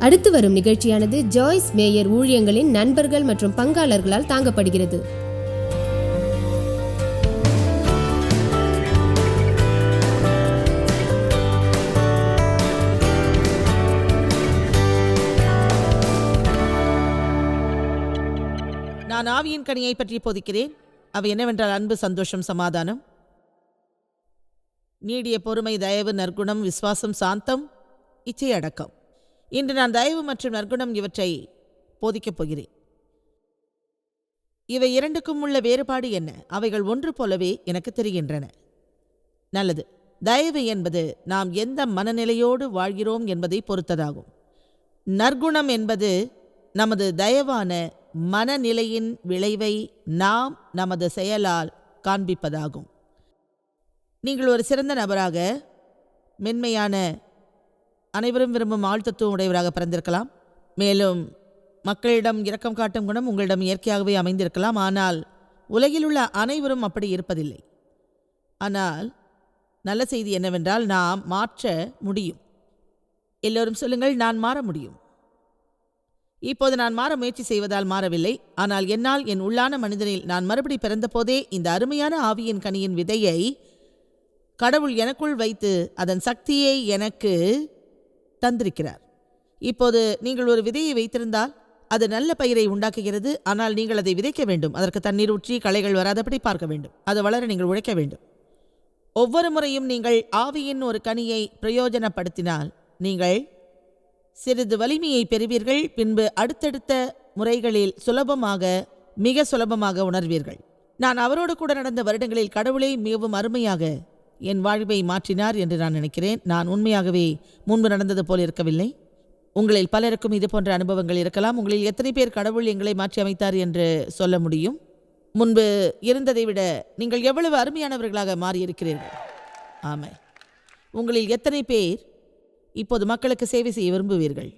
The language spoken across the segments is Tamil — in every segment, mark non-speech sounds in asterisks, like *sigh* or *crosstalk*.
அடுத்து வரும் நிகழ்ச்சியானது ஜாய்ஸ் மேயர் ஊழியங்களின் நண்பர்கள் மற்றும் பங்காளர்களால் தாங்கப்படுகிறது. நான் ஆவியின் கனியை பற்றி போதிக்கிறேன். அவை என்னவென்றால் அன்பு சந்தோஷம் சமாதானம். நீடிய பொறுமை தயவு நற்குணம் விசுவாசம் சாந்தம் இச்சை அடக்கம். இன்று நான் தயவு மற்றும் நற்குணம் இவற்றை போதிக்கப் போகிறேன். இவை இரண்டுக்கும் உள்ள வேறுபாடு என்ன? அவைகள் ஒன்று போலவே எனக்கு தெரிகின்றன. நல்லது. தயவு என்பது நாம் எந்த மனநிலையோடு வாழ்கிறோம் என்பதை பொறுத்ததாகும். நற்குணம் என்பது நமது தயவான மனநிலையின் விளைவை நாம் நமது செயலால் காண்பிப்பதாகும். நீங்கள் ஒரு சிறந்த நபராக மென்மையான அனைவரும் விரும்பும் ஆழ்த்தத்துவம் உடையவராக பிறந்திருக்கலாம். மேலும் மக்களிடம் இரக்கம் காட்டும் குணம் உங்களிடம் இயற்கையாகவே அமைந்திருக்கலாம். ஆனால் உலகில் உள்ள அனைவரும் அப்படி இருப்பதில்லை. ஆனால் நல்ல செய்தி என்னவென்றால் நாம் மாற்ற முடியும். எல்லோரும் சொல்லுங்கள் நான் மாற முடியும். இப்போது நான் மாற முயற்சி செய்வதால் மாறவில்லை. ஆனால் என்னால் என் உள்ளான மனிதனில் நான் மறுபடி பிறந்தபோதே இந்த அருமையான ஆவியின் கனியின் விதையை கடவுள் எனக்குள் வைத்து அதன் சக்தியை எனக்கு தந்திருக்கிறார். இப்போது நீங்கள் ஒரு விதையை வைத்திருந்தால் அது நல்ல பயிரை உண்டாக்குகிறது. ஆனால் நீங்கள் அதை விதைக்க வேண்டும். அதற்கு தண்ணீர் ஊற்றி களைகள் வராதபடி பார்க்க வேண்டும். அது வளர நீங்கள் உழைக்க வேண்டும். ஒவ்வொரு முறையும் நீங்கள் ஆவியின் ஒரு கனியை பிரயோஜனப்படுத்தினால் நீங்கள் சிறிது வலிமையை பெறுவீர்கள். பின்பு அடுத்தடுத்த முறைகளில் சுலபமாக மிக சுலபமாக உணர்வீர்கள். நான் அவரோடு கூட நடந்த வருடங்களில் கடவுளை மிகவும் அருமையாக என் வாழ்வை மாற்றினார் என்று நான் நினைக்கிறேன். நான் உண்மையாகவே முன்பு நடந்தது போல் இருக்கவில்லை. உங்களில் பலருக்கும் இது போன்ற அனுபவங்கள் இருக்கலாம். உங்களில் எத்தனை பேர் கடவுள் எங்களை மாற்றி அமைத்தார் என்று சொல்ல முடியும். முன்பு இருந்ததை விட நீங்கள் எவ்வளவு அருமையானவர்களாக மாறியிருக்கிறீர்கள். ஆமாம் உங்களில் எத்தனை பேர் இப்போது மக்களுக்கு சேவை செய்ய விரும்புவீர்கள்?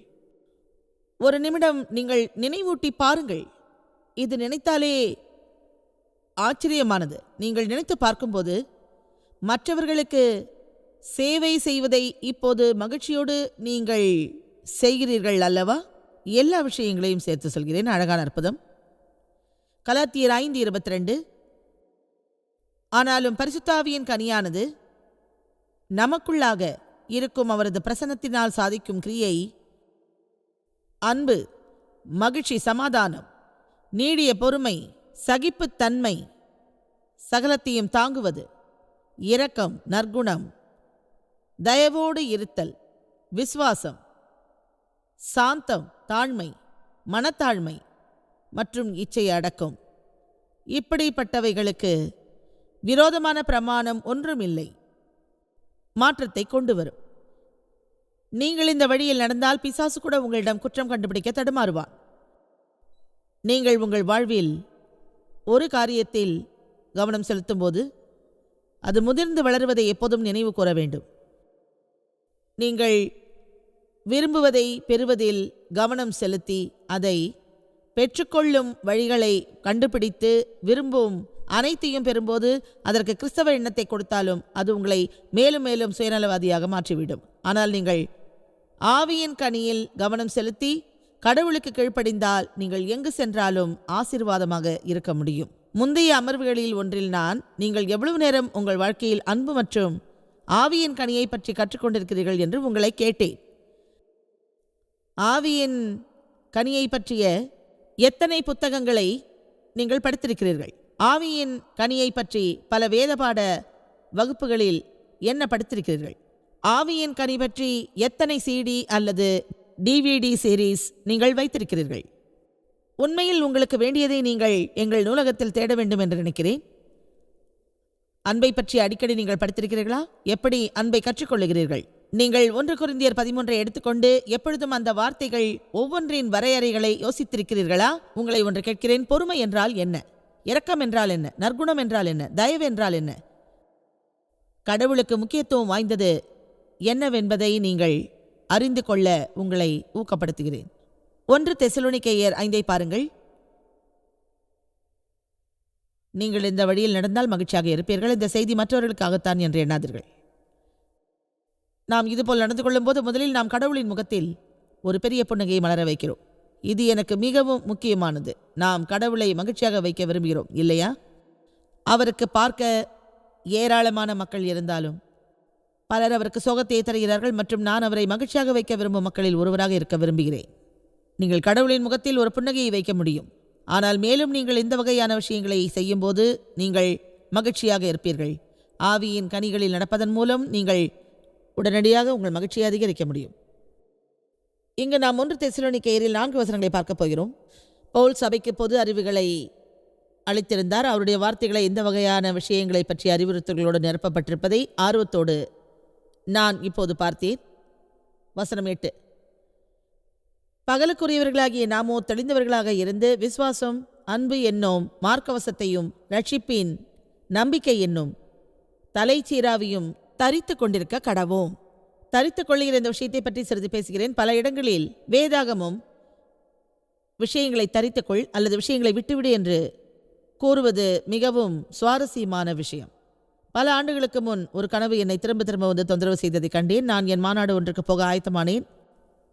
ஒரு நிமிடம் நீங்கள் நினைவூட்டி பாருங்கள். இது நினைத்தாலே ஆச்சரியமானது. நீங்கள் நினைத்து பார்க்கும்போது மற்றவர்களுக்கு சேவை செய்வதை இப்போது மகிழ்ச்சியோடு நீங்கள் செய்கிறீர்கள் அல்லவா? எல்லா விஷயங்களையும் சேர்த்து சொல்கிறேன். அழகான அற்புதம். கலாத்தியர் ஐந்து இருபத்தி ரெண்டு ஆனாலும் பரிசுத்தாவியின் கனியானது நமக்குள்ளாக இருக்கும் அவரது பிரசன்னத்தினால் சாதிக்கும் கிரியை அன்பு மகிழ்ச்சி சமாதானம் நீடிய பொறுமை சகிப்புத்தன்மை சகலத்தையும் தாங்குவது. இரக்கம் நற்குணம் தயவோடு இருத்தல் விசுவாசம் சாந்தம் தாழ்மை மனத்தாழ்மை மற்றும் இச்சை அடக்கம். இப்படிப்பட்டவைகளுக்கு விரோதமான பிரமாணம் ஒன்றுமில்லை. மாற்றத்தை கொண்டு வரும். நீங்கள் இந்த வழியில் நடந்தால் பிசாசு கூட உங்களிடம் குற்றம் கண்டுபிடிக்க தடுமாறுவான் நீங்கள் உங்கள் வாழ்வில் ஒரு காரியத்தில் கவனம் செலுத்தும்போது அது முதிர்ந்து வளருவதை எப்போதும் நினைவு கூற வேண்டும். நீங்கள் விரும்புவதை பெறுவதில் கவனம் செலுத்தி அதை பெற்றுக்கொள்ளும் வழிகளை கண்டுபிடித்து விரும்பும் அனைத்தையும் பெறும்போது அதற்கு கிறிஸ்தவ எண்ணத்தை கொடுத்தாலும் அது உங்களை மேலும் மேலும் சுயநலவாதியாக மாற்றிவிடும். ஆனால் நீங்கள் ஆவியின் கனியில் கவனம் செலுத்தி கடவுளுக்கு கீழ்ப்படிந்தால் நீங்கள் எங்கு சென்றாலும் ஆசீர்வாதமாக இருக்க முடியும். முந்தைய அமர்வுகளில் ஒன்றில் நான் நீங்கள் எவ்வளவு நேரம் உங்கள் வாழ்க்கையில் அன்பு மற்றும் ஆவியின் கனியை பற்றி கற்றுக்கொண்டிருக்கிறீர்கள் என்று உங்களை கேட்டேன். ஆவியின் கனியை பற்றிய எத்தனை புத்தகங்களை நீங்கள் படித்திருக்கிறீர்கள்? ஆவியின் கனியை பற்றி பல வேதபாட வகுப்புகளில் என்ன படித்திருக்கிறீர்கள்? ஆவியின் கனி பற்றி எத்தனை சிடி அல்லது டிவிடி சீரீஸ் நீங்கள் வைத்திருக்கிறீர்கள்? உண்மையில் உங்களுக்கு வேண்டியதை நீங்கள் எங்கள் நூலகத்தில் தேட வேண்டும் என்று நினைக்கிறேன். அன்பை பற்றி அடிக்கடி நீங்கள் படித்திருக்கிறீர்களா? எப்படி அன்பை கற்றுக்கொள்ளுகிறீர்கள்? நீங்கள் ஒன்று குருந்தியர் பதிமூன்றை எடுத்துக்கொண்டு எப்பொழுதும் அந்த வார்த்தைகள் ஒவ்வொன்றின் வரையறைகளை யோசித்திருக்கிறீர்களா? உங்களை ஒன்று கேட்கிறேன் பொறுமை என்றால் என்ன? இரக்கம் என்றால் என்ன? நற்குணம் என்றால் என்ன? தயவு என்றால் என்ன? கடவுளுக்கு முக்கியத்துவம் வாய்ந்தது என்னவென்பதை நீங்கள் அறிந்து கொள்ள உங்களை ஊக்கப்படுத்துகிறேன். ஒன்று தெசலுனிக்கேயர் ஐந்தை பாருங்கள். நீங்கள் இந்த வழியில் நடந்தால் மகிழ்ச்சியாக இருப்பீர்கள். இந்த செய்தி மற்றவர்களுக்காகத்தான் என்று எண்ணாதீர்கள். நாம் இதுபோல் நடந்து கொள்ளும்போது முதலில் நாம் கடவுளின் முகத்தில் ஒரு பெரிய புன்னகையை மலர வைக்கிறோம். இது எனக்கு மிகவும் முக்கியமானது. நாம் கடவுளை மகிழ்ச்சியாக வைக்க விரும்புகிறோம் இல்லையா? அவருக்கு பார்க்க ஏராளமான மக்கள் இருந்தாலும் பலர் அவருக்கு சோகத்தை தருகிறார்கள் மற்றும் நான் அவரை மகிழ்ச்சியாக வைக்க விரும்பும் மக்களில் ஒருவராக இருக்க விரும்புகிறேன். நீங்கள் கடவுளின் முகத்தில் ஒரு புன்னகையை வைக்க முடியும். ஆனால் மேலும் நீங்கள் இந்த வகையான விஷயங்களை செய்யும்போது நீங்கள் மகிழ்ச்சியாக இருப்பீர்கள். ஆவியின் கனிகளில் நடப்பதன் மூலம் நீங்கள் உடனடியாக உங்கள் மகிழ்ச்சியை அதிகரிக்க முடியும். இங்கு நாம் ஒன்று தெசலோனிக்கேயரில் நான்கு வசனங்களை பார்க்கப் போகிறோம். பவுல் சபைக்கு பொது அறிவுகளை அளித்திருந்தார். அவருடைய வார்த்தைகளை இந்த வகையான விஷயங்களை பற்றிய அறிவுறுத்தல்களோடு நிரப்பப்பட்டிருப்பதை ஆர்வத்தோடு நான் இப்போது பார்த்தேன். வசனம் எட்டு. பகலுக்குரியவர்களாகிய நாமோ தெளிந்தவர்களாக இருந்து விசுவாசம் அன்பு என்னும் மார்க்கவசத்தையும் ரட்சிப்பின் நம்பிக்கை என்னும் தலைச்சீராவியும் தரித்து கொண்டிருக்க கடவோம். தரித்து கொள்ளுகிற இந்த விஷயத்தை பற்றி சிறிது பேசுகிறேன். பல இடங்களில் வேதாகமும் விஷயங்களை தரித்துக்கொள் அல்லது விஷயங்களை விட்டுவிடு என்று கூறுவது மிகவும் சுவாரஸ்யமான விஷயம். பல ஆண்டுகளுக்கு முன் ஒரு கனவு என்னை திரும்ப திரும்ப வந்து தொந்தரவு செய்ததை கண்டேன். நான் என் மாநாடு ஒன்றுக்கு போக ஆயத்தமானேன்.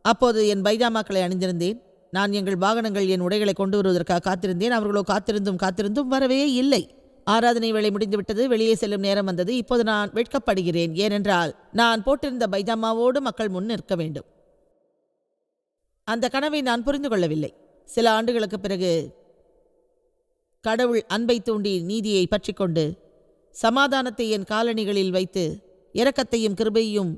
அப்போது என் பைஜாமாக்களை அணிந்திருந்தேன். நான் எங்கள் வாகனங்கள் என் உடைகளை கொண்டு வருவதற்காக காத்திருந்தேன். அவர்களோ காத்திருந்தும் காத்திருந்தும் வரவே இல்லை. ஆராதனை வேலை முடிந்துவிட்டது. வெளியே செல்லும் நேரம் வந்தது. இப்போது நான் வெட்கப்படுகிறேன். ஏனென்றால் நான் போட்டிருந்த பைஜாமாவோடு மக்கள் முன் நிற்க வேண்டும். அந்த கனவை நான் புரிந்து கொள்ளவில்லை. சில ஆண்டுகளுக்கு பிறகு கடவுள் அன்பை தூண்டி நீதியை பற்றிக்கொண்டு சமாதானத்தை என் காலணிகளில் வைத்து இரக்கத்தையும் கிருபையும்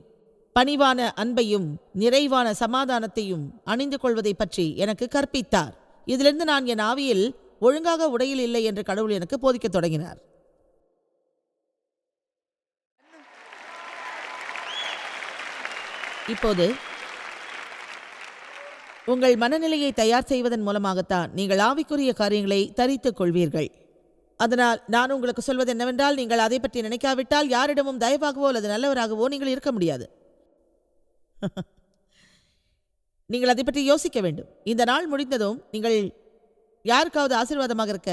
பணிவான அன்பையும் நிறைவான சமாதானத்தையும் அணிந்து கொள்வதை பற்றி எனக்கு கற்பித்தார். இதிலிருந்து நான் என் ஆவியில் ஒழுங்காக உடையில் இல்லை என்று கடவுள் எனக்கு போதிக்கத் தொடங்கினார். இப்போது உங்கள் மனநிலையை தயார் செய்வதன் மூலமாகத்தான் நீங்கள் ஆவிக்குரிய காரியங்களை தரித்துக் கொள்வீர்கள். அதனால் நான் உங்களுக்கு சொல்வது என்னவென்றால் நீங்கள் அதை பற்றி நினைக்காவிட்டால் யாரிடமும் தயவாகவோ அல்லது நல்லவராகவோ நீங்கள் இருக்க முடியாது. *laughs* நீங்கள் அதை பற்றி யோசிக்க வேண்டும். இந்த நாள் முடிந்ததும் நீங்கள் யாருக்காவது ஆசீர்வாதமாக இருக்க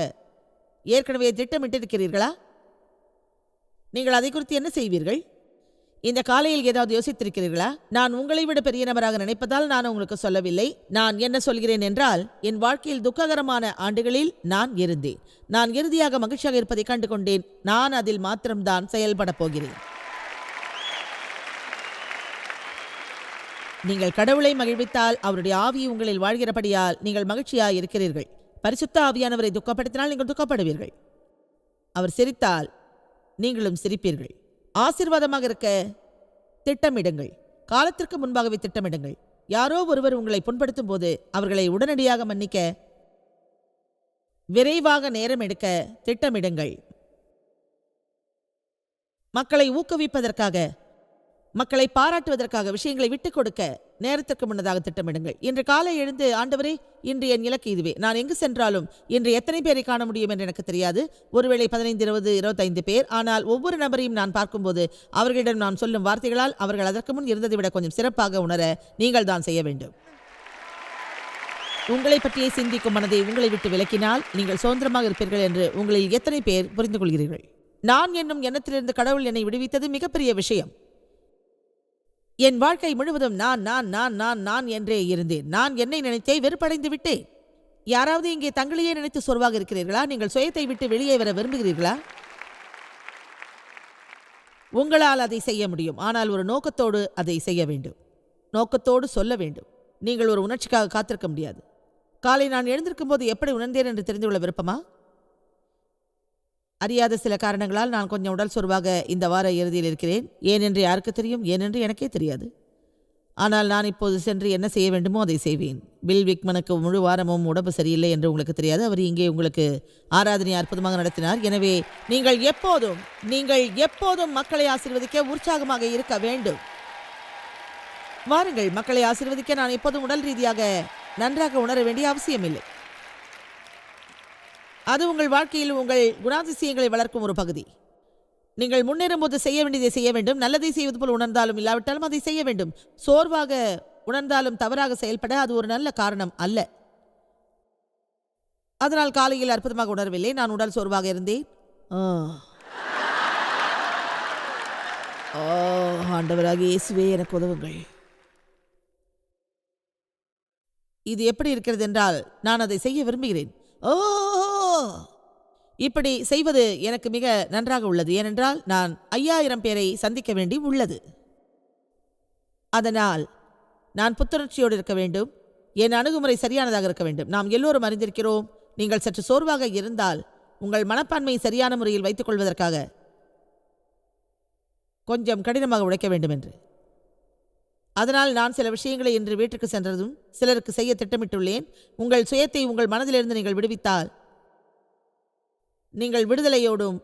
ஏற்கனவே திட்டமிட்டிருக்கிறீர்களா? நீங்கள் அதை குறித்து என்ன செய்வீர்கள்? இந்த காலையில் ஏதாவது யோசித்திருக்கிறீர்களா? நான் உங்களை விட பெரிய நபராக நினைப்பதால் நான் உங்களுக்கு சொல்லவில்லை. நான் என்ன சொல்கிறேன் என்றால் என் வாழ்க்கையில் துக்ககரமான ஆண்டுகளில் நான் இருந்தேன். நான் இறுதியாக மகிழ்ச்சியாக இருப்பதை கண்டு கொண்டேன் நான் அதில் மாத்திரம்தான் செயல்பட போகிறேன். நீங்கள் கடவுளை மகிழ்வித்தால் அவருடைய ஆவி உங்களில் வாழ்கிறபடியால் நீங்கள் மகிழ்ச்சியாக இருக்கிறீர்கள். பரிசுத்த ஆவியானவரை துக்கப்படுத்தினால் நீங்கள் துக்கப்படுவீர்கள். அவர் சிரித்தால் நீங்களும் சிரிப்பீர்கள். ஆசீர்வாதமாக இருக்க திட்டமிடுங்கள். காலத்திற்கு முன்பாகவே திட்டமிடுங்கள். யாரோ ஒருவர் உங்களை புண்படுத்தும் போது அவர்களை உடனடியாக மன்னிக்க விரைவாக நேரம் எடுக்க திட்டமிடுங்கள். மக்களை ஊக்குவிப்பதற்காக மக்களை பாராட்டுவதற்காக விஷயங்களை விட்டுக் கொடுக்க நேரத்திற்கு முன்னதாக திட்டமிடுங்கள். இன்று காலை எழுந்து ஆண்டவரே இன்று என் இலக்கு இதுவே. நான் எங்கு சென்றாலும் இன்று எத்தனை பேரை காண முடியும் என்று எனக்கு தெரியாது. ஒருவேளை பதினைந்து இருபது இருபத்தைந்து பேர். ஆனால் ஒவ்வொரு நபரையும் நான் பார்க்கும்போது அவர்களிடம் நான் சொல்லும் வார்த்தைகளால் அவர்கள் அதற்கு முன் இருந்ததை விட கொஞ்சம் சிறப்பாக உணர நீங்கள் தான் செய்ய வேண்டும். உங்களை பற்றியே சிந்திக்கும் மனதை உங்களை விட்டு விலக்கினால் நீங்கள் சுதந்திரமாக இருப்பீர்கள் என்று உங்களில் எத்தனை பேர் புரிந்து கொள்கிறீர்கள் நான் என்னும் எண்ணத்திலிருந்து கடவுள் என்னை விடுவித்தது மிகப்பெரிய விஷயம். என் வாழ்க்கை முழுவதும் நான் நான் நான் நான் நான் என்றே இருந்தேன். நான் என்னை நினைத்தே வெறுப்படைந்து விட்டேன். யாராவது இங்கே தங்களையே நினைத்து சொல்வாக இருக்கிறீர்களா? நீங்கள் சுயத்தை விட்டு வெளியே வர விரும்புகிறீர்களா? உங்களால் அதை செய்ய முடியும். ஆனால் ஒரு நோக்கத்தோடு அதை செய்ய வேண்டும். நோக்கத்தோடு சொல்ல வேண்டும். நீங்கள் ஒரு உணர்ச்சிக்காக காத்திருக்க முடியாது. காலை நான் எழுந்திருக்கும் போது எப்படி உணர்ந்தேன் என்று தெரிந்து கொள்ள விருப்பமா? அறியாத சில காரணங்களால் நான் கொஞ்சம் உடல் சோர்வாக இந்த வார இறுதியில் இருக்கிறேன். ஏனென்று யாருக்கு தெரியும்? ஏனென்று எனக்கே தெரியாது. ஆனால் நான் இப்போது சென்று என்ன செய்ய வேண்டுமோ அதை செய்வேன். பில் விக்மனுக்கு முழு வாரமும் உடம்பு சரியில்லை என்று உங்களுக்கு தெரியாது. அவர் இங்கே உங்களுக்கு ஆராதனை அற்புதமாக நடத்தினார். எனவே நீங்கள் எப்போதும் நீங்கள் எப்போதும் மக்களை ஆசீர்வதிக்க உற்சாகமாக இருக்க வேண்டும். வாருங்கள் மக்களை ஆசீர்வதிக்க நான் எப்போதும் உடல் ரீதியாக நன்றாக உணர வேண்டிய அவசியமில்லை. அது உங்கள் வாழ்க்கையில் உங்கள் குணாதிசயங்களை வளர்க்கும் ஒரு பகுதி. நீங்கள் முன்னேறும்போது செய்ய வேண்டியதை செய்ய வேண்டும். நல்லதை செய்வது போல் உணர்ந்தாலும் இல்லாவிட்டாலும் அதை செய்ய வேண்டும். சோர்வாக உணர்ந்தாலும் தவறாக செயல்பட அது ஒரு நல்ல காரணம் அல்ல. அதனால் காலையில் அற்புதமாக உணரவில்லை. நான் உடல் சோர்வாக இருந்தேன். ஓ ஆண்டவராக இயேசுவே எனக்கு உதவுங்கள். இது எப்படி இருக்கிறது என்றால் நான் அதை செய்ய விரும்புகிறேன். ஓ இப்படி செய்வது எனக்கு மிக நன்றாக உள்ளது. ஏனென்றால் நான் ஐயாயிரம் பேரை சந்திக்க வேண்டி உள்ளது. அதனால் நான் புத்துணர்ச்சியோடு இருக்க வேண்டும். என் அணுகுமுறை சரியானதாக இருக்க வேண்டும். நாம் எல்லோரும் அறிந்திருக்கிறோம் நீங்கள் சற்று சோர்வாக இருந்தால் உங்கள் மனப்பான்மையை சரியான முறையில் வைத்துக் கொள்வதற்காக கொஞ்சம் கடினமாக உழைக்க வேண்டும் என்று அதனால் நான் சில விஷயங்களை இன்று வீட்டுக்கு சென்றதும் சிலருக்கு செய்ய திட்டமிட்டுள்ளேன். உங்கள் சுயத்தை உங்கள் மனதிலிருந்து நீங்கள் விடுவித்தால் நீங்கள் விடுதலையோடும்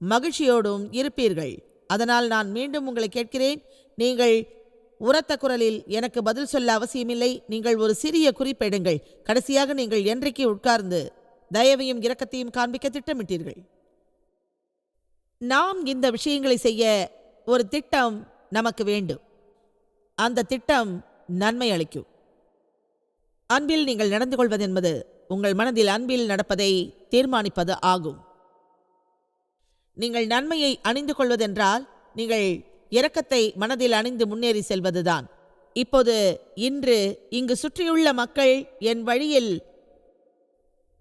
மகிழ்ச்சியோடும் இருப்பீர்கள். அதனால் நான் மீண்டும் உங்களை கேட்கிறேன். நீங்கள் உரத்த குரலில் எனக்கு பதில் சொல்ல அவசியமில்லை. நீங்கள் ஒரு சிறிய குறிப்பெடுங்கள் கடைசியாக நீங்கள் என்றைக்கு உட்கார்ந்து தயவையும் இரக்கத்தையும் காண்பிக்க திட்டமிட்டீர்கள். நாம் இந்த விஷயங்களை செய்ய ஒரு திட்டம் நமக்கு வேண்டும். அந்த திட்டம் நன்மை அளிக்கும். அன்பில் நீங்கள் நடந்து கொள்வது என்பது உங்கள் மனதில் அன்பில் நடப்பதை தீர்மானிப்பது ஆகும். நீங்கள் நன்மையை அணிந்து கொள்வதென்றால் நீங்கள் இரக்கத்தை மனதில் அணிந்து முன்னேறி செல்வதுதான். இப்போது இன்று இங்கு சுற்றியுள்ள மக்கள் என் வழியில்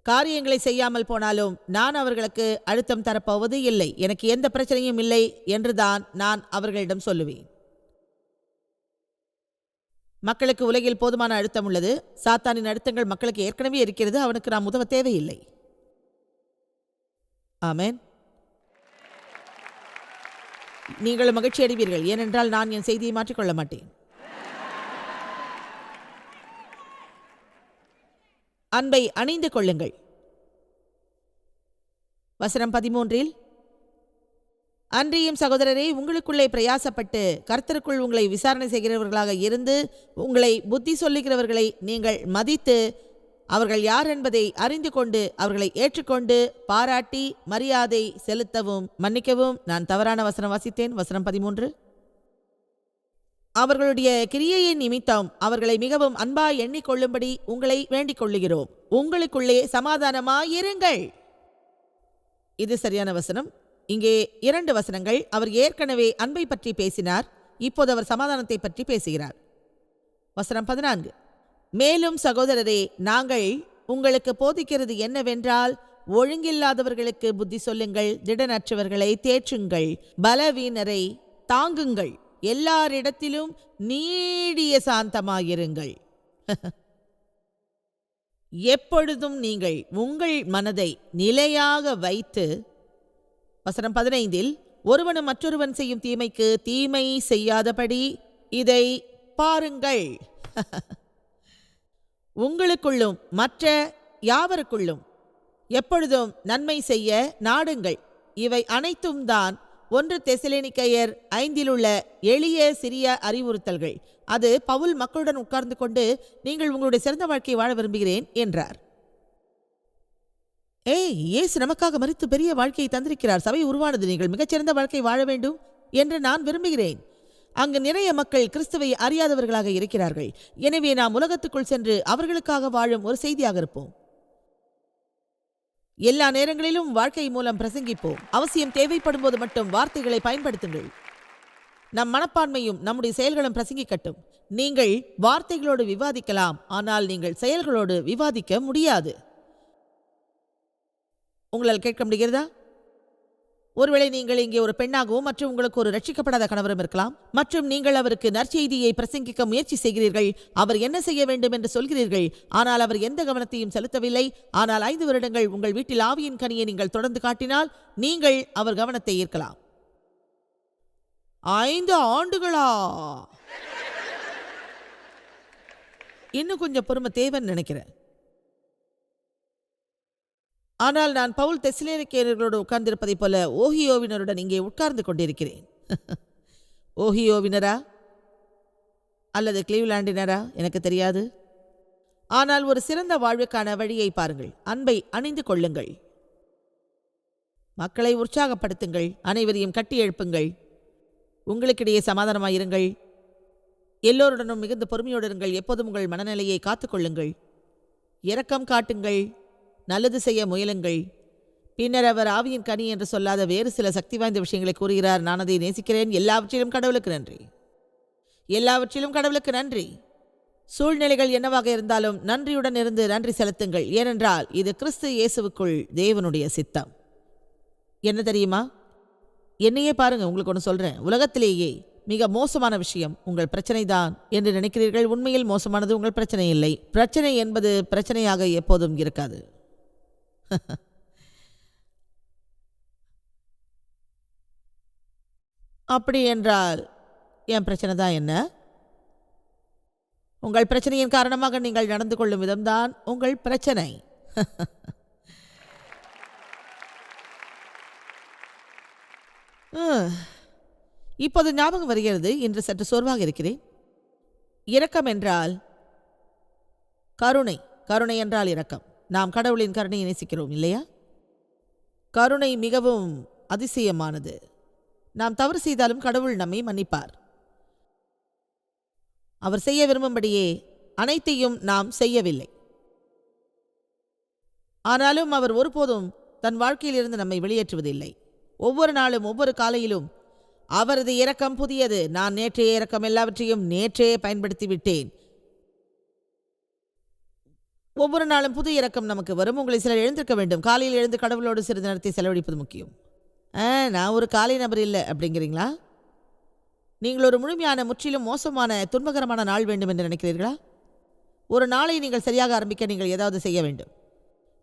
காரியங்களை செய்யாமல் போனாலும் நான் அவர்களுக்கு அழுத்தம் தரப்போவது இல்லை. எனக்கு எந்த பிரச்சனையும் இல்லை என்றுதான் நான் அவர்களிடம் சொல்லுவேன். மக்களுக்கு உலகில் போதுமான அழுத்தம் உள்ளது. சாத்தானின் அழுத்தங்கள் மக்களுக்கு ஏற்கனவே இருக்கிறது. அவனுக்கு நாம் உதவ தேவையில்லை. ஆமேன். நீங்கள் மகிழ்ச்சி அடைவீர்கள். ஏனென்றால் நான் என் செய்தியை மாற்றிக்கொள்ள மாட்டேன். அன்பை அணிந்து கொள்ளுங்கள். வசனம் பதிமூன்றில் அன்றியும் சகோதரரே உங்களுக்குள்ளே பிரயாசப்பட்டு கர்த்தருக்குள் உங்களை விசாரணை செய்கிறவர்களாக இருந்து உங்களை புத்தி சொல்லுகிறவர்களை நீங்கள் மதித்து அவர்கள் யார் என்பதை அறிந்து கொண்டு அவர்களை ஏற்றுக்கொண்டு பாராட்டி மரியாதை செலுத்தவும் மன்னிக்கவும். நான் தவறான வசனம் வாசித்தேன். வசனம் பதிமூன்று. அவர்களுடைய கிரியையின் நிமித்தம் அவர்களை மிகவும் அன்பா எண்ணிக்கொள்ளும்படி உங்களை வேண்டிக் கொள்ளுகிறோம் உங்களுக்குள்ளே சமாதானமாயிருங்கள். இது சரியான வசனம். இங்கே இரண்டு வசனங்கள். அவர் ஏற்கனவே அன்பை பற்றி பேசினார். இப்போது அவர் சமாதானத்தை பற்றி பேசுகிறார். வசனம் பதினான்கு. மேலும் சகோதரரே நாங்கள் உங்களுக்கு போதிக்கிறது என்னவென்றால் ஒழுங்கில்லாதவர்களுக்கு புத்தி சொல்லுங்கள் திடனற்றவர்களை தேற்றுங்கள் பலவீனரை தாங்குங்கள். எல்லாரிடத்திலும் நீடிய சாந்தமாயிருங்கள். *laughs* எப்பொழுதும் நீங்கள் உங்கள் மனதை நிலையாக வைத்து வசனம் பதினைந்தில் ஒருவனும் மற்றொருவன் செய்யும் தீமைக்கு தீமை செய்யாதபடி இதை பாருங்கள். *laughs* உங்களுக்குள்ளும் மற்ற யாவருக்குள்ளும் எப்பொழுதும் நன்மை செய்ய நாடுங்கள். இவை அனைத்தும் தான் ஒன்று தெசலேனிக்கையர் ஐந்திலுள்ள எளிய சிறிய அறிவுறுத்தல்கள். அது பவுல் மக்களுடன் உட்கார்ந்து கொண்டு நீங்கள் உங்களுடைய சிறந்த வாழ்க்கையை வாழ விரும்புகிறேன் என்றார். ஏய் ஏசு நமக்காக மறித்து பெரிய வாழ்க்கையை தந்திருக்கிறார். சபை உருவானது நீங்கள் மிகச்சிறந்த வாழ்க்கை வாழ வேண்டும் என்று நான் விரும்புகிறேன். அங்கு நிறைய மக்கள் கிறிஸ்துவை அறியாதவர்களாக இருக்கிறார்கள். எனவே நாம் உலகத்துக்குள் சென்று அவர்களுக்காக வாழும் ஒரு செய்தியாக இருப்போம். எல்லா நேரங்களிலும் வாழ்க்கை மூலம் பிரசங்கிப்போம். அவசியம் தேவைப்படும் போது மட்டும் வார்த்தைகளை பயன்படுத்துங்கள். நம் மனப்பான்மையும் நம்முடைய செயல்களும் பிரசங்கிக்கட்டும். நீங்கள் வார்த்தைகளோடு விவாதிக்கலாம். ஆனால் நீங்கள் செயல்களோடு விவாதிக்க முடியாது. உங்களால் கேட்க முடிகிறதா? ஒருவேளை நீங்கள் இங்கே ஒரு பெண்ணாகவும் மற்றும் உங்களுக்கு ஒரு ரட்சிக்கப்படாத கணவரும் இருக்கலாம். மற்றும் நீங்கள் அவருக்கு நற்செய்தியை பிரசங்கிக்க முயற்சி செய்கிறீர்கள். அவர் என்ன செய்ய வேண்டும் என்று சொல்கிறீர்கள். ஆனால் அவர் எந்த கவனத்தையும் செலுத்தவில்லை. ஆனால் ஐந்து வருடங்கள் உங்கள் வீட்டில் ஆவியின் கனியை நீங்கள் தொடர்ந்து காட்டினால் நீங்கள் அவர் கவனத்தை ஈர்க்கலாம். ஐந்து ஆண்டுகளா? இன்னும் கொஞ்சம் பொறுமை தேவைன்னு நினைக்கிறேன். ஆனால் நான் பவுல் தெசிலேனிக்கேயர்களோடு உட்கார்ந்திருப்பதைப் போல ஓஹியோவினருடன் இங்கே உட்கார்ந்து கொண்டிருக்கிறேன். *laughs* ஓஹியோவினரா? அல்லது கிளீவ்லாண்டினரா? எனக்கு தெரியாது. ஆனால் ஒரு சிறந்த வாழ்வுக்கான வழியை பாருங்கள். அன்பை அணிந்து கொள்ளுங்கள். மக்களை உற்சாகப்படுத்துங்கள். அனைவரையும் கட்டி எழுப்புங்கள். உங்களுக்கிடையே சமாதானமாயிருங்கள். எல்லோருடனும் மிகுந்த பொறுமையோடு இருங்கள். எப்போதும் உங்கள் மனநிலையை காத்துக்கொள்ளுங்கள் இரக்கம் காட்டுங்கள். நல்லது செய்ய முயலுங்கள். பின்னர் அவர் ஆவியின் கனி என்று சொல்லாத வேறு சில சக்தி வாய்ந்த விஷயங்களை கூறுகிறார். நான் அதை நேசிக்கிறேன். எல்லாவற்றிலும் கடவுளுக்கு நன்றி. எல்லாவற்றிலும் கடவுளுக்கு நன்றி. சூழ்நிலைகள் என்னவாக இருந்தாலும் நன்றியுடன் இருந்து நன்றி செலுத்துங்கள். ஏனென்றால் இது கிறிஸ்து இயேசுவுக்குள் தேவனுடைய சித்தம். என்ன தெரியுமா? என்னையே பாருங்க உங்களுக்கு ஒன்று சொல்றேன். உலகத்திலேயே மிக மோசமான விஷயம் உங்கள் பிரச்சனை தான். என்று நினைக்கிறீர்கள்? உண்மையில் மோசமானது உங்கள் பிரச்சனை இல்லை. பிரச்சனை என்பது பிரச்சனையாக எப்போதும் இருக்காது. *laughs* அப்படி என்றால் என் பிரச்சனை தான் என்ன? உங்கள் பிரச்சனையின் காரணமாக நீங்கள் நடந்து கொள்ளும் விதம்தான் உங்கள் பிரச்சனை. ஆ, *laughs* இப்போது ஞாபகம் வருகிறது இன்று சற்று சோர்வாக இருக்கிறேன். இரக்கம் என்றால் கருணை. கருணை என்றால் இரக்கம். நாம் கடவுளின் கருணையை நேசிக்கிறோம் இல்லையா? கருணை மிகவும் அதிசயமானது. நாம் தவறு செய்தாலும் கடவுள் நம்மை மன்னிப்பார். அவர் செய்ய விரும்பும்படியே அனைத்தையும் நாம் செய்யவில்லை. ஆனாலும் அவர் ஒருபோதும் தன் வாழ்க்கையிலிருந்து நம்மை வெளியேற்றுவதில்லை. ஒவ்வொரு நாளும் ஒவ்வொரு காலையிலும் அவரது இரக்கம் புதியது. நான் நேற்றைய இரக்கம் எல்லாவற்றையும் நேற்றே பயன்படுத்தி விட்டேன் ஒவ்வொரு நாளும் புது இரக்கம் நமக்கு வரும். உங்களை சிலர் எழுந்திருக்க வேண்டும். காலையில் எழுந்து கடவுளோடு சிறிது நேரத்தை செலவழிப்பது முக்கியம். ஆ நான் ஒரு காலை நபர் இல்லை அப்படிங்கிறீங்களா? நீங்கள் ஒரு முழுமையான முற்றிலும் மோசமான துன்பகரமான நாள் வேண்டும் என்று நினைக்கிறீர்களா? ஒரு நாளை நீங்கள் சரியாக ஆரம்பிக்க நீங்கள் ஏதாவது செய்ய வேண்டும்.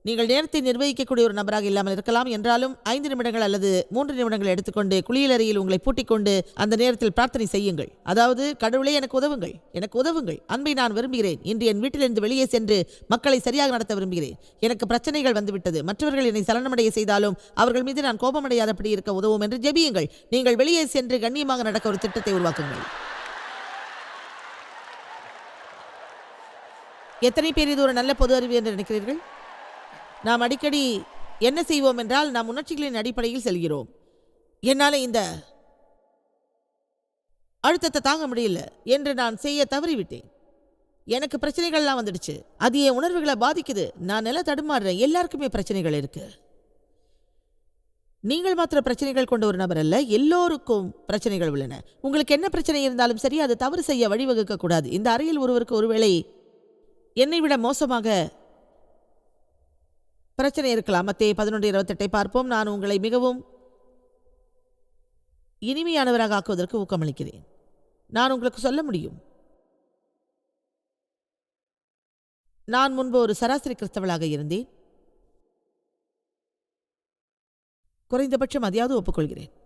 நீங்கள் நேரத்தை நிர்வகிக்கக்கூடிய ஒரு நபராக இல்லாமல் இருக்கலாம் என்றாலும் ஐந்து நிமிடங்கள் அல்லது மூன்று நிமிடங்கள் எடுத்துக்கொண்டு குளியலறையில் உங்களை பூட்டிக் கொண்டு அந்த நேரத்தில் பிரார்த்தனை செய்யுங்கள். அதாவது கடவுளே எனக்கு உதவுங்கள். எனக்கு உதவுங்கள். அன்பை நான் விரும்புகிறேன். இன்று என் வீட்டிலிருந்து வெளியே சென்று மக்களை சரியாக நடத்த விரும்புகிறேன். எனக்கு பிரச்சனைகள் வந்துவிட்டது. மற்றவர்கள் என்னை சலனமடைய செய்தாலும் அவர்கள் மீது நான் கோபமடையாதபடி இருக்க உதவும் என்று ஜெபியுங்கள். நீங்கள் வெளியே சென்று கண்ணியமாக நடக்க ஒரு திட்டத்தை உருவாக்குங்கள். எத்தனை பேர் இது ஒரு நல்ல பொது அறிவு என்று நினைக்கிறீர்கள்? நாம் அடிக்கடி என்ன செய்வோம் என்றால் நாம் உணர்ச்சிகளின் அடிப்படையில் செல்கிறோம். என்னால் இந்த அழுத்தத்தை தாங்க முடியல என்று நான் செய்ய தவறிவிட்டேன். எனக்கு பிரச்சனைகள்லாம் வந்துடுச்சு. அது என் உணர்வுகளை பாதிக்குது. நான் நில தடுமாறுறேன். எல்லாருக்குமே பிரச்சனைகள் இருக்கு. நீங்கள் மாத்திர பிரச்சனைகள் கொண்ட ஒரு நபர் அல்ல எல்லோருக்கும் பிரச்சனைகள் உள்ளன. உங்களுக்கு என்ன பிரச்சனை இருந்தாலும் சரி அது தவறு செய்ய வழிவகுக்க கூடாது. இந்த அறையில் ஒருவருக்கு ஒருவேளை என்னை விட மோசமாக பிரச்சனை இருக்கலாம். மத்திய பதினொன்று இருபத்தெட்டை பார்ப்போம். நான் உங்களை மிகவும் இனிமையானவராக ஆக்குவதற்கு ஊக்கமளிக்கிறேன். நான் உங்களுக்கு சொல்ல முடியும். நான் முன்பு ஒரு சராசரி கிறிஸ்தவளாக இருந்தேன். குறைந்தபட்சம் அதையாவது ஒப்புக்கொள்கிறேன்.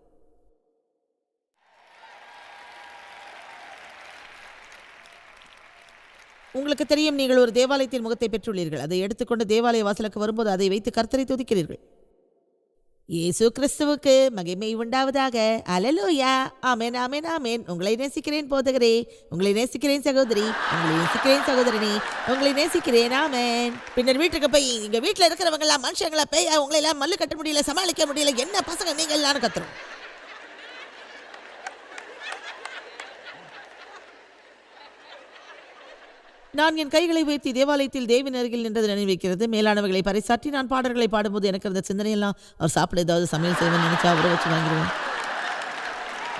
உங்களுக்கு தெரியும் நீங்கள் ஒரு தேவாலயத்தின் முகத்தை பெற்றுள்ளீர்கள். அதை எடுத்துக்கொண்டு தேவாலய வாசலுக்கு வரும்போது அதை வைத்து கர்த்தரை துதிக்கிறீர்கள். இயேசு கிறிஸ்துவுக்கு மகிமை உண்டாவதாக. அலலூயா ஆமேன் ஆமேன் ஆமேன். உங்களை நேசிக்கிறேன் போதகரே. உங்களை நேசிக்கிறேன் சகோதரி. உங்களை நேசிக்கிறேன் சகோதரனே. உங்களை நேசிக்கிறேன் ஆமேன். பின்னர் வீட்டுக்கு போய் எங்கள் வீட்டில் இருக்கிறவங்க எல்லாம் மனுஷங்களா பேய் உங்களை எல்லாம் மல்லு கட்ட முடியல சமாளிக்க முடியல என்ன பசங்க நீங்கள் எல்லாரும் கத்துறோம். நான் என் கைகளை உயர்த்தி தேவாலயத்தில் தேவின் அருகில் நின்றது நினைவிக்கிறது மேலானவர்களை பறைசாற்றி நான் பாடல்களை பாடும்போது எனக்கு இருந்த சிந்தனையெல்லாம் அவர் சாப்பிட ஏதாவது சமையல் செய்வேன் நினைச்சா அவரை வச்சு வாங்கிடுவேன்.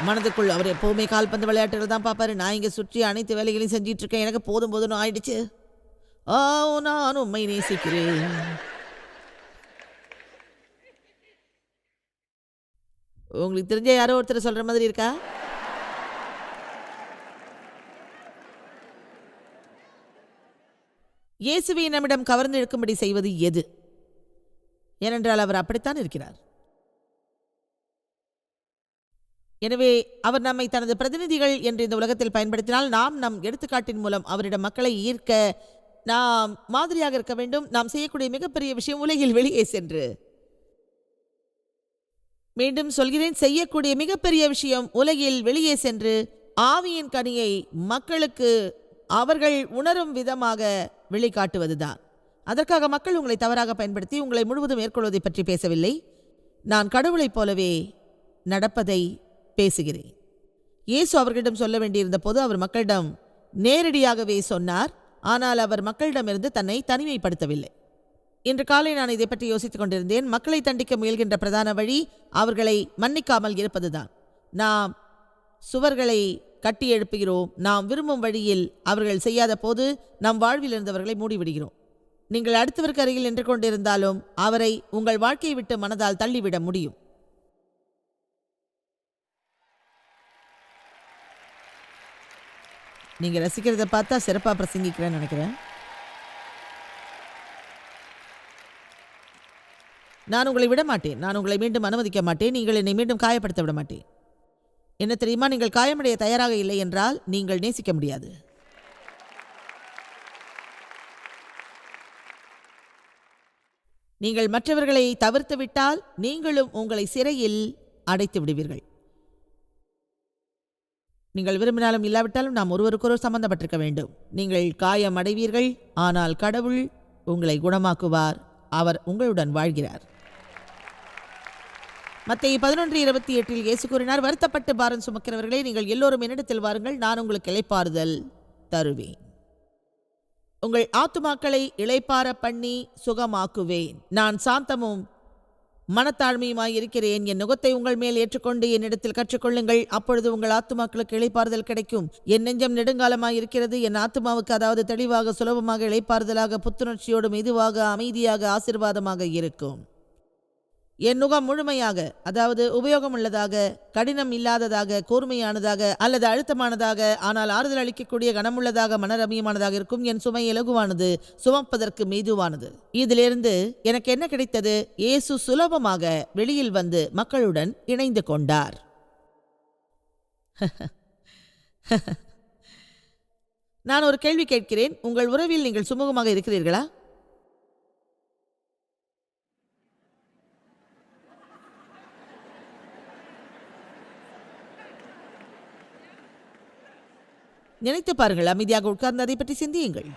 மனதுக்குள் அவர் எப்போவுமே கால்பந்து விளையாட்டுகள் தான் பார்ப்பாரு. நான் இங்கே சுற்றி அனைத்து வேலைகளையும் செஞ்சிட்டு இருக்கேன். எனக்கு போதும் போதும்னு ஆயிடுச்சு. ஆ நான் உண்மை நேசிக்கிறேன். உங்களுக்கு தெரிஞ்ச யாரோ ஒருத்தர் சொல்கிற மாதிரி இருக்கா? இயேசுவை நம்மிடம் கவர்ந்து இழுக்கும்படி செய்வது எது? ஏனென்றால் அவர் அப்படித்தான் இருக்கிறார். எனவே அவர் நம்மை தனது பிரதிநிதிகள் என்று இந்த உலகத்தில் பயன்படுத்தினால் நாம் நம் எடுத்துக்காட்டின் மூலம் அவரிடம் மக்களை ஈர்க்க நாம் மாதிரியாக இருக்க வேண்டும். நாம் செய்யக்கூடிய மிகப்பெரிய விஷயம் உலகில் வெளியே சென்று. மீண்டும் சொல்கிறேன் செய்யக்கூடிய மிகப்பெரிய விஷயம் உலகில் வெளியே சென்று ஆவியின் கனியை மக்களுக்கு அவர்கள் உணரும் விதமாக வெளிக்காட்டுவதுதான். அதற்காக மக்கள் உங்களை தவறாக பயன்படுத்தி உங்களை முழுவதும் மேற்கொள்வதை பற்றி பேசவில்லை. நான் கடவுளைப் போலவே நடப்பதை பேசுகிறேன். இயேசு அவர்களிடம் சொல்ல வேண்டியிருந்த போது அவர் மக்களிடம் நேரடியாகவே சொன்னார். ஆனால் அவர் மக்களிடமிருந்து தன்னை தனிமைப்படுத்தவில்லை. இன்று காலை நான் இதை பற்றி யோசித்துக் கொண்டிருந்தேன். மக்களை தண்டிக்க முயல்கின்ற பிரதான வழி அவர்களை மன்னிக்காமல் இருப்பதுதான். நாம் சுவர்களை கட்டி எழுப்புகிறோம். நாம் விரும்பும் வழியில் அவர்கள் செய்யாத போது நம் வாழ்வில் இருந்தவர்களை மூடிவிடுகிறோம். நீங்கள் அடுத்தவருக்கு அருகில் நின்று கொண்டிருந்தாலும் அவரை உங்கள் வாழ்க்கையை விட்டு மனதால் தள்ளிவிட முடியும். நீங்க ரசிக்கிறத பார்த்தா சிறப்பாக பிரசங்கிக்கிறேன்னு நினைக்கிறேன். நான் உங்களை விட மாட்டேன். நான் உங்களை மீண்டும் அனுமதிக்க மாட்டேன். நீங்கள் என்னை மீண்டும் காயப்படுத்த விட மாட்டேன். என்ன தெரியுமா? நீங்கள் காயமடைய தயாராக இல்லை என்றால் நீங்கள் நேசிக்க முடியாது. நீங்கள் மற்றவர்களை தவிர்த்து விட்டால் நீங்களும் உங்களை சிறையில் அடைத்து விடுவீர்கள். நீங்கள் விரும்பினாலும் இல்லாவிட்டாலும் நாம் ஒருவருக்கொருவர் சம்பந்தப்பட்டிருக்க வேண்டும். நீங்கள் காயம் அடைவீர்கள் ஆனால் கடவுள் உங்களை குணமாக்குவார். அவர் உங்களுடன் வாழ்கிறார். மத்திய பதினொன்று இருபத்தி எட்டில் இயேசு கூறினார் வருத்தப்பட்டு பாரம் சுமக்கிறவர்களே நீங்கள் எல்லோரும் என்னிடத்தில் வாருங்கள் நான் உங்களுக்கு இளைப்பாறுதல் தருவேன். உங்கள் ஆத்துமாக்களை இளைப்பார பண்ணி சுகமாக்குவேன். நான் சாந்தமும் மனத்தாழ்மையுமாய் இருக்கிறேன். என் நுகத்தை உங்கள் மேல் ஏற்றுக்கொண்டு என்னிடத்தில் கற்றுக்கொள்ளுங்கள். அப்பொழுது உங்கள் ஆத்துமாக்களுக்கு இளைப்பாறுதல் கிடைக்கும். என் நெஞ்சம் நெடுங்காலமாய் இருக்கிறது. என் ஆத்துமாவுக்கு அதாவது தெளிவாக சுலபமாக இளைப்பாறுதலாக புத்துணர்ச்சியோடு மெதுவாக அமைதியாக ஆசீர்வாதமாக இருக்கும். என் நுகம் முழுமையாக அதாவது உபயோகமுள்ளதாக கடினம் இல்லாததாக கூர்மையானதாக அல்லது அழுத்தமானதாக ஆனால் ஆறுதல் அளிக்கக்கூடிய கனமுள்ளதாக மனரமியமானதாக இருக்கும் என் சுமை இலகுவானது சுமப்பதற்கு மீதுவானது. இதிலிருந்து எனக்கு என்ன கிடைத்தது? இயேசு சுலபமாக வெளியில் வந்து மக்களுடன் இணைந்து கொண்டார். *laughs* நான் ஒரு கேள்வி கேட்கிறேன். உங்கள் உறவில் நீங்கள் சுமூகமாக இருக்கிறீர்களா? நினைத்து பாருங்கள் அமைதியாக உட்கார்ந்து அதை பற்றி சிந்தியுங்கள்.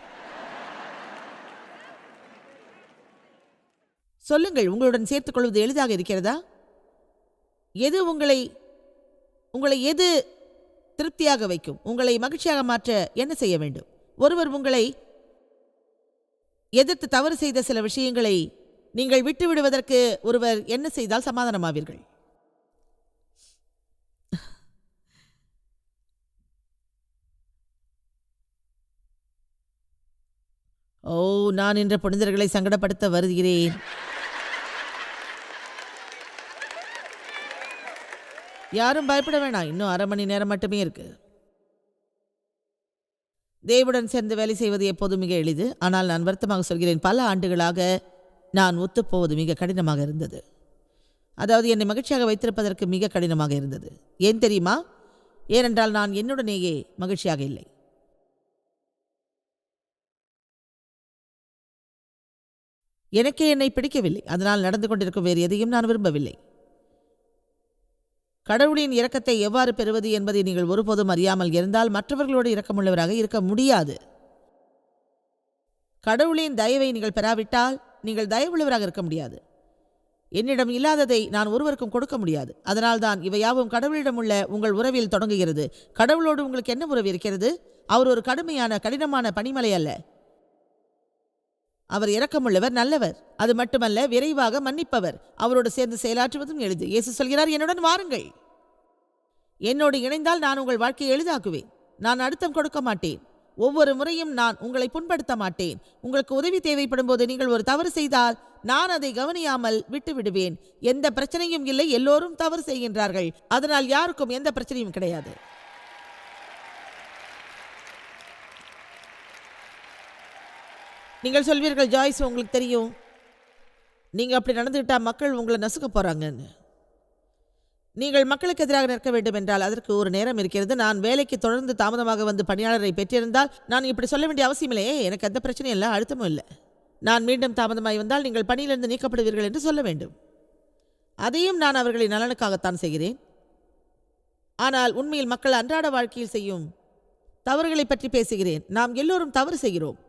சொல்லுங்கள் உங்களுடன் சேர்த்துக் கொள்வது எளிதாக இருக்கிறதா? எது உங்களை உங்களை எது திருப்தியாக வைக்கும்? உங்களை மகிழ்ச்சியாக மாற்ற என்ன செய்ய வேண்டும்? ஒருவர் உங்களை எதிர்த்து தவறு செய்த சில விஷயங்களை நீங்கள் விட்டுவிடுவதற்கு ஒருவர் என்ன செய்தால் சமாதானமாவீர்கள்? ஓ நான் இன்று புனிதர்களை சங்கடப்படுத்த வருகிறேன். யாரும் பயப்பட வேணாம். இன்னும் அரை மணி நேரம் மட்டுமே இருக்கு. தேவுடன் சேர்ந்து வேலை செய்வது எப்போதும் மிக எளிது. ஆனால் நான் வருத்தமாக சொல்கிறேன். பல ஆண்டுகளாக நான் ஒத்துப்போவது மிக கடினமாக இருந்தது. அதாவது என்னை மகிழ்ச்சியாக வைத்திருப்பதற்கு மிக கடினமாக இருந்தது. ஏன் தெரியுமா? ஏனென்றால் நான் என்னுடனேயே மகிழ்ச்சியாக இல்லை. எனக்கே என்னை பிடிக்கவில்லை. அதனால் நடந்து கொண்டிருக்கும் வேறு எதையும் நான் விரும்பவில்லை. கடவுளின் இரக்கத்தை எவ்வாறு பெறுவது என்பதை நீங்கள் ஒருபோதும் அறியாமல் இருந்தால் மற்றவர்களோடு இரக்கமுள்ளவராக இருக்க முடியாது. கடவுளின் தயவை நீங்கள் பெறாவிட்டால் நீங்கள் தயவுள்ளவராக இருக்க முடியாது. என்னிடம் இல்லாததை நான் ஒருவருக்கும் கொடுக்க முடியாது. அதனால்தான் இவையாவும் கடவுளிடம் உள்ள உங்கள் உறவில் தொடங்குகிறது. கடவுளோடு உங்களுக்கு என்ன உறவு இருக்கிறது? அவர் ஒரு கடுமையான கடினமான பனிமலை அல்ல. அவர் இரக்கமுள்ளவர் நல்லவர். அது மட்டுமல்ல விரைவாக மன்னிப்பவர். அவரோடு சேர்ந்து செயலாற்றுவதும் எளிது. இயேசு சொல்கிறார் என்னுடன் வாருங்கள். என்னோடு இணைந்தால் நான் உங்கள் வாழ்க்கையை எளிதாக்குவேன். நான் அழுத்தம் கொடுக்க மாட்டேன். ஒவ்வொரு முறையும் நான் உங்களை புண்படுத்த மாட்டேன். உங்களுக்கு உதவி தேவைப்படும் போது நீங்கள் ஒரு தவறு செய்தால் நான் அதை கவனியாமல் விட்டு விடுவேன் எந்த பிரச்சனையும் இல்லை. எல்லோரும் தவறு செய்கின்றார்கள். அதனால் யாருக்கும் எந்த பிரச்சனையும் கிடையாது. நீங்கள் சொல்வீர்கள் ஜாய்ஸ் உங்களுக்கு தெரியும். நீங்கள் அப்படி நடந்துக்கிட்டால் மக்கள் உங்களை நசுக்க போகிறாங்கன்னு நீங்கள் மக்களுக்கு எதிராக நிற்க வேண்டும் என்றால் அதற்கு ஒரு நேரம் இருக்கிறது. நான் வேலைக்கு தொடர்ந்து தாமதமாக வந்து பணியாளரை பெற்றிருந்தால் நான் இப்படி சொல்ல வேண்டிய அவசியமில்லையே எனக்கு எந்த பிரச்சனையும் இல்லை அழுத்தமும் இல்லை. நான் மீண்டும் தாமதமாய் வந்தால் நீங்கள் பணியிலிருந்து நீக்கப்படுவீர்கள் என்று சொல்ல வேண்டும். அதையும் நான் அவர்களின் நலனுக்காகத்தான் செய்கிறேன். ஆனால் உண்மையில் மக்கள் அன்றாட வாழ்க்கையில் செய்யும் தவறுகளை பற்றி பேசுகிறேன். நாம் எல்லோரும் தவறு செய்கிறோம்.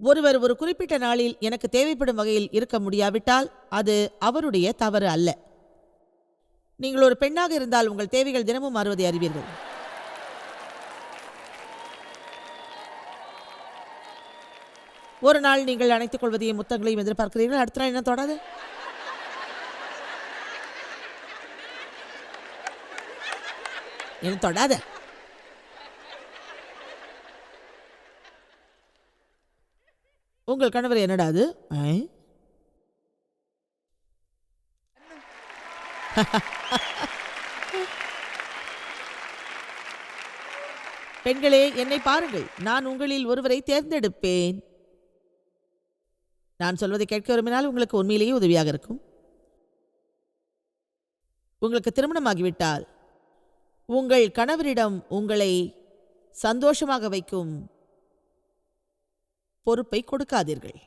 ஒருவர் ஒரு குறிப்பிட்ட நாளில் எனக்கு தேவைப்படும் வகையில் இருக்க முடியாவிட்டால் அது அவருடைய தவறு அல்ல. நீங்கள் ஒரு பெண்ணாக இருந்தால் உங்கள் தேவைகள் தினமும் மாறுவதை அறிவீர்கள். ஒரு நாள் நீங்கள் அணைத்துக் கொள்வதையும் முத்தங்களையும் எதிர்பார்க்கிறீர்கள். அடுத்த நாள் என்ன தொடாது? என்ன தொடாத? உங்கள் கணவர் என்னடா அது? *laughs* பெண்களே என்னை பாருங்கள். நான் உங்களில் ஒருவரை தேர்ந்தெடுப்பேன். நான் சொல்வதை கேட்க விரும்பினால் உங்களுக்கு உண்மையிலேயே உதவியாக இருக்கும். உங்களுக்கு திருமணமாகிவிட்டால் உங்கள் கணவரிடம் உங்களை சந்தோஷமாக வைக்கும் பொறுப்பை கொடுக்காதீர்கள்.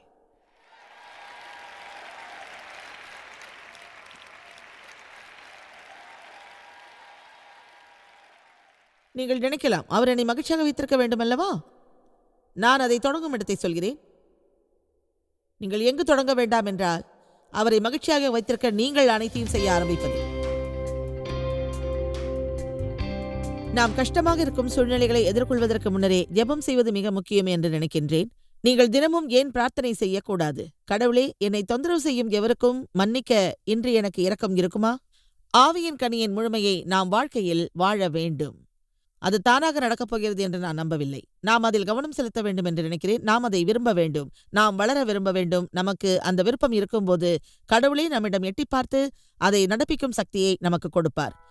நீங்கள் நினைக்கலாம் அவர் என்னை மகிழ்ச்சியாக வைத்திருக்க வேண்டுமல்லவா? நான் அதை தொடங்கும் இடத்தை சொல்கிறேன். நீங்கள் எங்கு தொடங்க வேண்டாம் என்றால் அவரை மகிழ்ச்சியாக வைத்திருக்க நீங்கள் அனைத்தையும் செய்ய ஆரம்பிப்பது. நாம் கஷ்டமாக இருக்கும் சூழ்நிலைகளை எதிர்கொள்வதற்கு முன்னரே ஜெபம் செய்வது மிக முக்கியம் என்று நினைக்கின்றேன். நீங்கள் தினமும் ஏன் பிரார்த்தனை செய்யக்கூடாது? கடவுளே என்னை தொந்தரவு செய்யும் எவருக்கும் மன்னிக்க இன்று எனக்கு இரக்கம் இருக்குமா? ஆவியின் கனியின் முழுமையை நாம் வாழ்க்கையில் வாழ வேண்டும். அது தானாக நடக்கப் போகிறது என்று நான் நம்பவில்லை. நாம் அதில் கவனம் செலுத்த வேண்டும் என்று நினைக்கிறேன். நாம் அதை விரும்ப வேண்டும். நாம் வளர விரும்ப வேண்டும். நமக்கு அந்த விருப்பம் இருக்கும்போது கடவுளே நம்மிடம் எட்டி பார்த்து அதை நடப்பிக்கும் சக்தியை நமக்கு கொடுப்பார்.